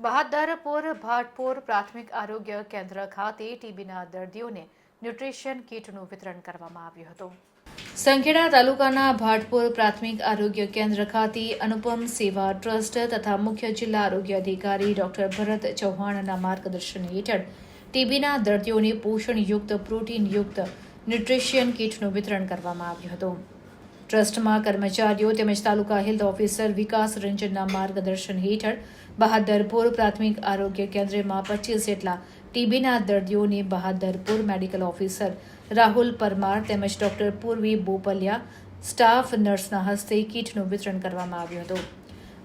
બહાદરપુર, ભાટપુર પ્રાથમિક આરોગ્ય કેન્દ્ર ખાતે ટીબીના દર્દીઓને ન્યુટ્રિશન કીટનું વિતરણ કરવામાં આવ્યું હતું. સંખેડા તાલુકાના ભાટપુર પ્રાથમિક આરોગ્ય કેન્દ્ર ખાતે અનુપમ સેવા ટ્રસ્ટ તથા મુખ્ય જિલ્લા આરોગ્ય અધિકારી ડોક્ટર ભરત ચૌહાણના માર્ગદર્શન હેઠળ ટીબીના દર્દીઓને પોષણયુક્ત, પ્રોટીનયુક્ત ન્યુટ્રિશિયન કીટનું વિતરણ કરવામાં આવ્યું હતું. ટ્રસ્ટમાં કર્મચારીઓ તેમજ તાલુકા હેલ્થ ઓફિસર વિકાસ રંજનના માર્ગદર્શન હેઠળ બહાદરપુર પ્રાથમિક આરોગ્ય કેન્દ્રમાં પચીસ જેટલા ટીબીના દર્દીઓને બહાદરપુર મેડિકલ ઓફિસર રાહુલ પરમાર તેમજ ડોક્ટર પૂર્વી બોપલિયા સ્ટાફ નર્સના હસ્તે કીટનું વિતરણ કરવામાં આવ્યું હતું.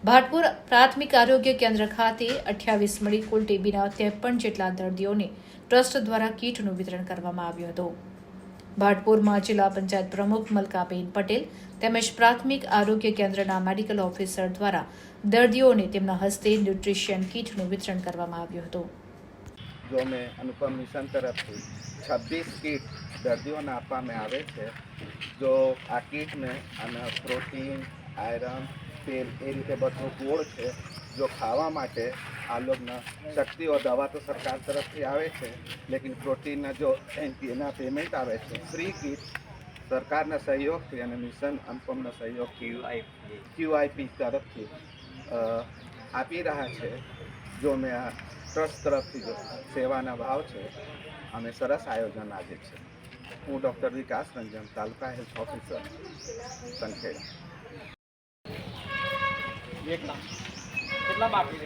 ભાટપુર પ્રાથમિક આરોગ્ય કેન્દ્ર ખાતે અઠ્યાવીસ મળી કુલ ટીબીના ત્રેપન જેટલા દર્દીઓને ટ્રસ્ટ દ્વારા કીટનું વિતરણ કરવામાં આવ્યું હતું. ભાટપુરમાં જિલ્લા પંચાયત પ્રમુખ મલકાબેન પટેલ તેમજ પ્રાથમિક આરોગ્ય કેન્દ્રના મેડિકલ ઓફિસર દ્વારા દર્દીઓને તેમના હસ્તે ન્યુટ્રિશિયન કીટનું વિતરણ કરવામાં આવ્યું હતું. જો મેં અનુપમ મિશન તરફથી છવ્વીસ કીટ દર્દીઓને આપવામાં આવે છે, જો આ કીટને અને પ્રોટીન, આયરન તેલ એ રીતે બધું ગોળ છે, જો ખાવા માટે આ લોકોને શક્તિઓ દવા તો સરકાર તરફથી આવે છે, લેકિન પ્રોટીનના જો એન- પેમેન્ટ આવે છે, ફ્રી કીટ સરકારના સહયોગથી અને મિશન અનુપમના સહયોગથી ક્યુઆઈપી તરફથી આપી રહ્યા છે. જો મેં આ ટ્રસ્ટ તરફથી જો સેવાના ભાવ છે, અમે સરસ આયોજન આજે છે. હું doctor Vikas Ranjan, taluka health officer, Sankheda. કેટલા બાકી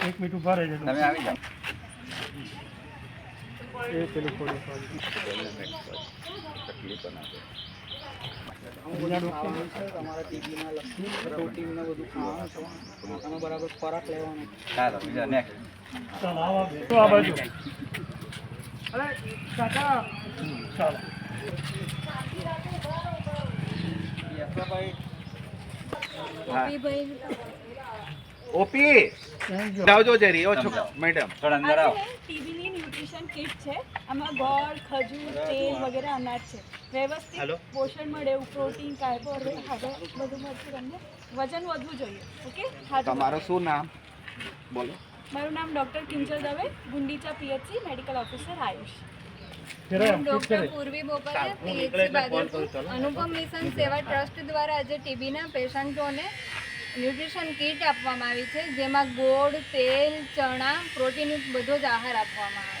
એક મિનિટ ઊભા રહેજો. તમે આવી જાઓ. એ પેલું થોડું. તકલીફો ના થાય. બીજા ડૉક્ટર તમારા ટીબીના લક્ષણ પ્રોટીન ને બધું ખાવાનું બરાબર ખોરાક લેવાનો બીજા next. ચાલ આવા બે. તો આ બાજુ અરે કાકા ચાલો ઓપી જાવજો જરી ઓ છો મેડમ થોડા અંદર આવો ન્યુટ્રિશન કિટ છે. આમાં ગોળ ખજૂર તેલ વગેરે અનાજ છે. વ્યવસ્થિત પોષણ મળે એવું પ્રોટીન કાર્બોહાઈડ્રેટ બધું મળશે તમને. વજન વધવું જોઈએ ઓકે? તમારું શું નામ? બોલો. મારું નામ doctor Kinjal Dave Gundicha PHC medical officer AYUSH. Doctor Purvi બોપાલે PHC Anupam mission Seva trust દ્વારા આજે ટીબીના પેશન્ટોને ન્યુટ્રિશન કીટ આપવામાં આવી છે જેમાં ગોળ તેલ ચણા પ્રોટીનયુક્ત બધો જ આહાર આપવામાં આવે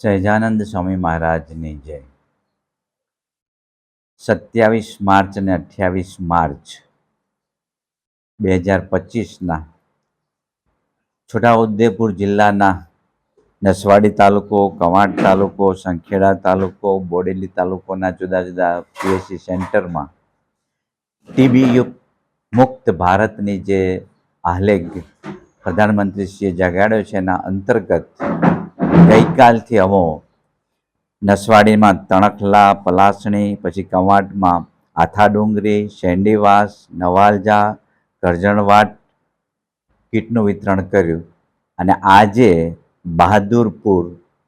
સહજાનંદ સ્વામી મહારાજની જય. સત્યાવીસ માર્ચ અને અઠ્યાવીસ માર્ચ બે હજાર પચીસના છોટાઉદેપુર જિલ્લાના નસવાડી તાલુકો, કવાંટ તાલુકો, સંખેડા તાલુકો, બોડેલી તાલુકોના જુદા જુદા પીએસસી સેન્ટરમાં ટીબી મુક્ત ભારતની જે આલેખ પ્રધાનમંત્રીશ્રીએ જગાડ્યો છે એના અંતર્ગત ગઈકાલથી અમો નસવાડીમાં તણખલા, પલાસણી, પછી કવાંટમાં આથાડુંગરી શેન્ડીવાસ નવાલજા, કરજણવાટ કીટનું વિતરણ કર્યું અને આજે બહાદુરપુર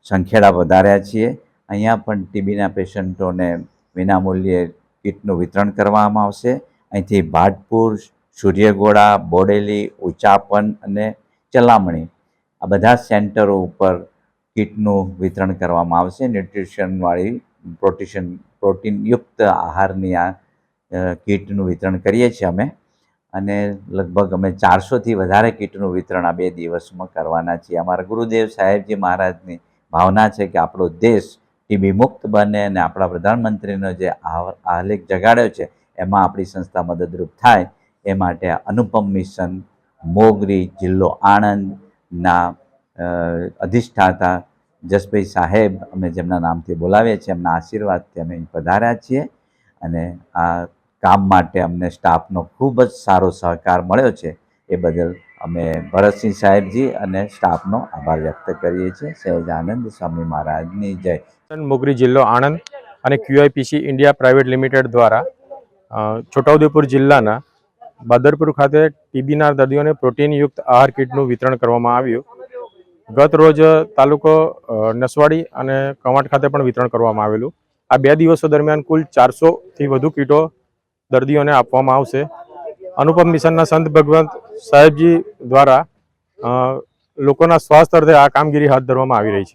સંખેડા વધાર્યા છીએ. અહીંયા પણ ટીબીના પેશન્ટોને વિનામૂલ્યે કીટનું વિતરણ કરવામાં આવશે. અહીંથી ભાટપુર સૂર્યગોળા, બોડેલી, ઉચાપન અને ચલામણી આ બધા સેન્ટરો ઉપર કીટનું વિતરણ કરવામાં આવશે. ન્યુટ્રિશનવાળી પ્રોટીશન, પ્રોટીનયુક્ત આહારની આ કીટનું વિતરણ કરીએ છીએ અમે. અને લગભગ અમે ચારસોથી વધારે કીટનું વિતરણ આ બે દિવસમાં કરવાના છીએ. અમારા ગુરુદેવ સાહેબજી મહારાજની ભાવના છે કે આપણો દેશ ટીબી મુક્ત બને અને આપણા પ્રધાનમંત્રીનો જે આ- આલેખ જગાડ્યો છે, એમાં આપણી સંસ્થા મદદરૂપ થાય. એ માટે અનુપમ મિશન, મોગરી, જિલ્લો આણંદના અધિષ્ઠાતા જસભાઈ સાહેબ અમે જેમના નામથી બોલાવીએ છીએ, એમના આશીર્વાદથી અમે પધાર્યા છીએ અને આ કામ માટે અમને સ્ટાફનો ખૂબ જ સારો સહકાર મળ્યો છે. એ બદલ અમે ભરતસિંહ સાહેબજી અને સ્ટાફનો આભાર વ્યક્ત કરીએ છીએ. સહેજ આનંદ, સ્વામી મહારાજની જય. મોગરી જિલ્લો આણંદ અને ક્યુઆઈપીસી ઇન્ડિયા પ્રાઇવેટ લિમિટેડ દ્વારા છોટાઉદેપુર જિલ્લાના બાદરપુર ખાતે ટીબીના દર્દીઓને પ્રોટીનયુક્ત આહાર કીટનું વિતરણ કરવામાં આવ્યું. ગત રોજ તાલુકો નસવાડી અને કવાંટ ખાતે પણ વિતરણ કરવામાં આવેલું. આ બે દિવસો દરમિયાન કુલ ચારસોથી વધુ કીટો દર્દીઓને આપવામાં આવશે. અનુપમ મિશનના સંત ભગવંત સાહેબજી દ્વારા લોકોના સ્વાસ્થ્ય અર્થે આ કામગીરી હાથ ધરવામાં આવી રહી છે.